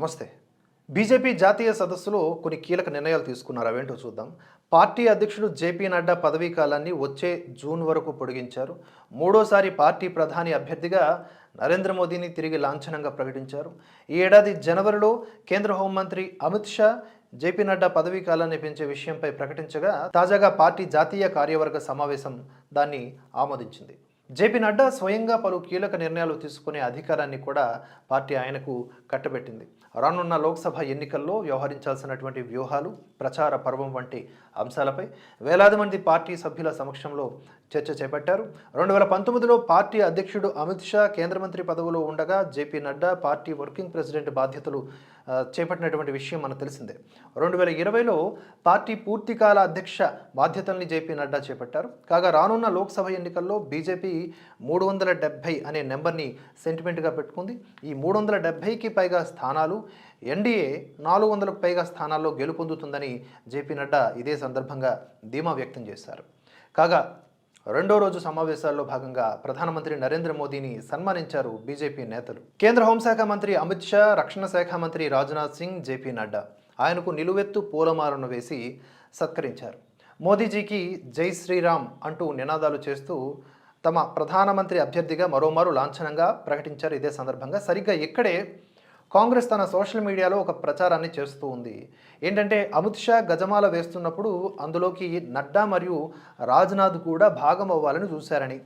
నమస్తే. బీజేపీ జాతీయ సదస్సులో కొన్ని కీలక నిర్ణయాలు తీసుకున్నారు. అవేంటో చూద్దాం. పార్టీ అధ్యక్షుడు జేపీ నడ్డా పదవీ కాలాన్ని వచ్చే జూన్ వరకు పొడిగించారు. మూడోసారి పార్టీ ప్రధాని అభ్యర్థిగా నరేంద్ర మోదీని తిరిగి లాంఛనంగా ప్రకటించారు. ఈ ఏడాది జనవరిలో కేంద్ర హోంమంత్రి అమిత్ షా జేపీ నడ్డా పదవీ కాలాన్ని పెంచే విషయంపై ప్రకటించగా తాజాగా పార్టీ జాతీయ కార్యవర్గ సమావేశం దాన్ని ఆమోదించింది. జేపీ నడ్డా స్వయంగా పలు కీలక నిర్ణయాలు తీసుకునే అధికారాన్ని కూడా పార్టీ ఆయనకు కట్టబెట్టింది. రానున్న లోక్సభ ఎన్నికల్లో వ్యవహరించాల్సినటువంటి వ్యూహాలు ప్రచార పర్వం వంటి అంశాలపై వేలాది మంది పార్టీ సభ్యుల సమక్షంలో చర్చ చేపట్టారు. రెండు వేల పంతొమ్మిదిలో పార్టీ అధ్యక్షుడు అమిత్ షా కేంద్ర మంత్రి పదవిలో ఉండగా JP Nadda party working president బాధ్యతలు చేపట్టినటువంటి విషయం మనకు తెలిసిందే. రెండు వేల ఇరవైలో పార్టీ పూర్తికాల అధ్యక్ష బాధ్యతల్ని జేపీ నడ్డా చేపట్టారు. కాగా రానున్న లోక్సభ ఎన్నికల్లో బీజేపీ మూడు వందల డెబ్భై అనే నెంబర్ని సెంటిమెంట్గా పెట్టుకుంది. ఈ మూడు వందల డెబ్భైకి పైగా స్థానాలు ఎన్డీఏ నాలుగు వందలకు పైగా స్థానాల్లో గెలుపొందుతుందని జేపీ నడ్డా ఇదే సందర్భంగా ధీమా వ్యక్తం చేశారు. కాగా రెండో రోజు సమావేశాల్లో భాగంగా ప్రధానమంత్రి నరేంద్ర మోదీని సన్మానించారు బీజేపీ నేతలు. కేంద్ర హోంశాఖ మంత్రి అమిత్ షా రక్షణ శాఖ మంత్రి రాజ్నాథ్ సింగ్ జేపీ నడ్డా ఆయనకు నిలువెత్తు పూలమాలను వేసి సత్కరించారు. మోదీజీకి జై శ్రీరామ్ అంటూ నినాదాలు చేస్తూ తమ ప్రధానమంత్రి అభ్యర్థిగా మరోమారు లాంఛనంగా ప్రకటించారు. ఇదే సందర్భంగా సరిగ్గా ఇక్కడే కాంగ్రెస్ తన సోషల్ మీడియాలో ఒక ప్రచారాన్ని చేస్తూ ఉంది. ఏంటంటే అమిత్ షా గజమాల వేస్తున్నప్పుడు అందులోకి నడ్డా మరియు రాజ్నాథ్ కూడా భాగం అవ్వాలని చూశారని.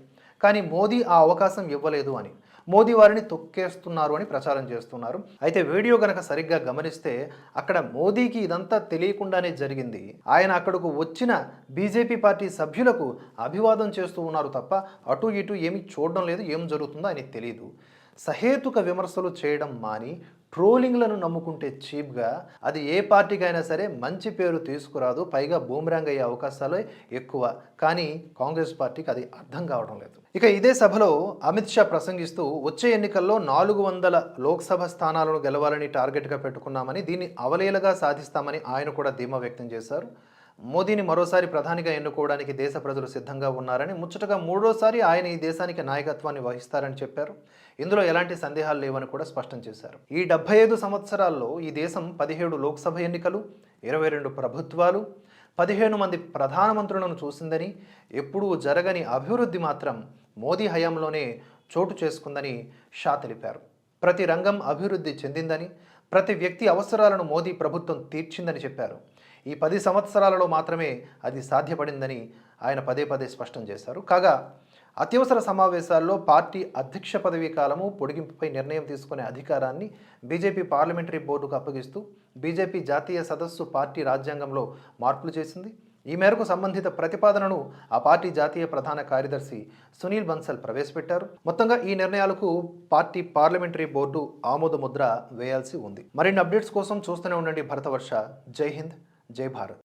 కానీ మోదీ ఆ అవకాశం ఇవ్వలేదు అని. మోదీ వారిని తొక్కేస్తున్నారు అని ప్రచారం చేస్తున్నారు. అయితే వీడియో గనక సరిగ్గా గమనిస్తే అక్కడ మోదీకి ఇదంతా తెలియకుండానే జరిగింది. ఆయన అక్కడకు వచ్చిన బీజేపీ పార్టీ సభ్యులకు అభివాదం చేస్తూ ఉన్నారు తప్ప అటు ఇటు ఏమీ చూడడం లేదు ఏం జరుగుతుందో ఆయనకి తెలియదు సహేతుక విమర్శలు చేయడం మాని ట్రోలింగ్లను నమ్ముకుంటే చీప్గా అది ఏ పార్టీకైనా సరే మంచి పేరు తీసుకురాదు పైగా బూమరాంగ్ అయ్యే అవకాశాలే ఎక్కువ. కానీ కాంగ్రెస్ పార్టీకి అది అర్థం కావడం లేదు. ఇక ఇదే సభలో అమిత్ షా ప్రసంగిస్తూ వచ్చే ఎన్నికల్లో నాలుగు వందల లోక్సభ స్థానాలను గెలవాలని టార్గెట్గా పెట్టుకున్నామని దీన్ని అవలేలగా సాధిస్తామని ఆయన కూడా ధీమా వ్యక్తం చేశారు. మోదీని మరోసారి ప్రధానిగా ఎన్నుకోవడానికి దేశ ప్రజలు సిద్ధంగా ఉన్నారని ముచ్చటగా మూడోసారి ఆయన ఈ దేశానికి నాయకత్వాన్ని వహిస్తారని చెప్పారు. ఇందులో ఎలాంటి సందేహాలు లేవని కూడా స్పష్టం చేశారు. ఈ డెబ్బై ఐదు సంవత్సరాల్లో ఈ దేశం పదిహేడు లోక్సభ ఎన్నికలు ఇరవై రెండు ప్రభుత్వాలు పదిహేను మంది ప్రధానమంత్రులను చూసిందని ఎప్పుడూ జరగని అభివృద్ధి మాత్రం మోదీ హయాంలోనే చోటు చేసుకుందని షా తెలిపారు. ప్రతి రంగం అభివృద్ధి చెందిందని ప్రతి వ్యక్తి అవసరాలను మోదీ ప్రభుత్వం తీర్చిందని చెప్పారు. ఈ పది సంవత్సరాలలో మాత్రమే అది సాధ్యపడిందని ఆయన పదే పదే స్పష్టం చేశారు. కాగా అత్యవసర సమావేశాల్లో పార్టీ అధ్యక్ష పదవీ కాలము పొడిగింపుపై నిర్ణయం తీసుకునే అధికారాన్ని బీజేపీ పార్లమెంటరీ బోర్డుకు అప్పగిస్తూ బీజేపీ జాతీయ సదస్సు పార్టీ రాజ్యాంగంలో మార్పులు చేసింది. ఈ మేరకు సంబంధిత ప్రతిపాదనను ఆ పార్టీ జాతీయ ప్రధాన కార్యదర్శి సునీల్ బన్సల్ ప్రవేశపెట్టారు. మొత్తంగా ఈ నిర్ణయాలకు పార్టీ పార్లమెంటరీ బోర్డు ఆమోద ముద్ర వేయాల్సి ఉంది. మరిన్ని అప్డేట్స్ కోసం చూస్తూనే ఉండండి భరతవర్ష. జై హింద్. జై భారత్.